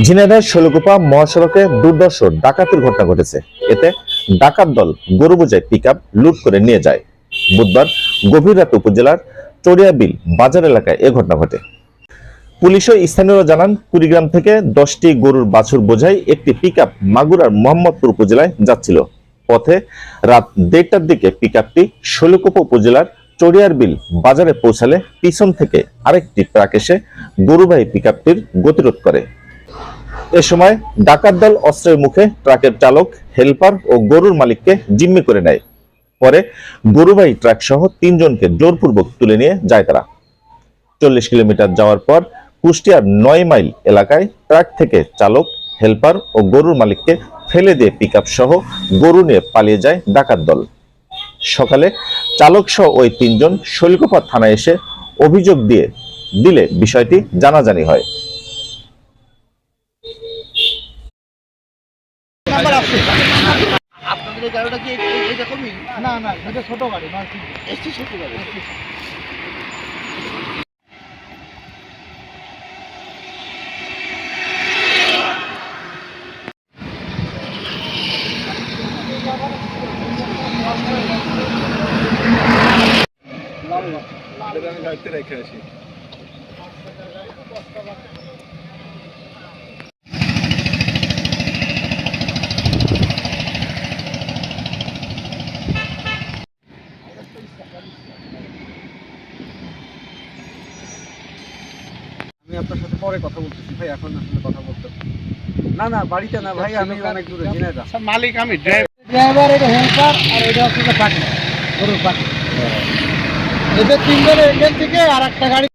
ঝিনাইদহ শৈলকুপা মহাসড়কে দুর্দর্শ ডাকাতির ঘটনা ঘটেছে। এতে ডাকাত দল গরু বোঝাই পিক লুট করে নিয়ে যায়। বুধবার গভীর রাতে উপজেলার চড়িয়াবিল বাজার এলাকায় এ ঘটনা ঘটে। পুলিশ ও স্থানীয়রা জানান, কুড়িগ্রাম থেকে দশটি গরুর বাছুর বোঝাই একটি পিক মাগুরার মোহাম্মদপুর উপজেলায় যাচ্ছিল। পথে রাত দেড়টার দিকে পিক আপটি শৈলকুপা উপজেলার চড়িয়ারবিল বাজারে পৌঁছালে পিছন থেকে আরেকটি ট্রাক এসে গরুবাহী পিক আপটির গতিরোধ করে। এ সময় ডাকাত দল অস্ত্রের মুখে ট্রাকের চালক, হেলপার ও গরুর মালিককে জিম্মি করে নেয়। পরে গরুবাহী ট্রাক সহ তিনজনকে জোরপূর্বক তুলে নিয়ে যায় তারা। চল্লিশ কিলোমিটার যাওয়ার পর কুষ্টিয়ার নয় মাইল এলাকায় ট্রাক থেকে চালক, হেলপার ও গরুর মালিককে ফেলে দিয়ে পিক সহ গরু নিয়ে পালিয়ে যায় ডাকাত দল। সকালে চালক সহ ওই তিনজন শৈলকুপা থানায় এসে অভিযোগ দিয়ে দিলে বিষয়টি জানাজানি হয়। আপনাদের এই গাড়িটা কি এইরকমই না না এটা ছোট গাড়ি এসছি ছোট গাড়ি? আমি আপনার সাথে পরে কথা বলতেছি। ভাই এখন আসলে কথা বলতে না না বাড়িতে না ভাই আমি অনেক দূরে ঝিনাইদহ। মালিক আমি ড্রাইভার ড্রাইভার এটা হেল্পার আর এটা হচ্ছে পাখি গরুর পাখি। এদের তিনজনের এখান থেকে আর একটা গাড়ি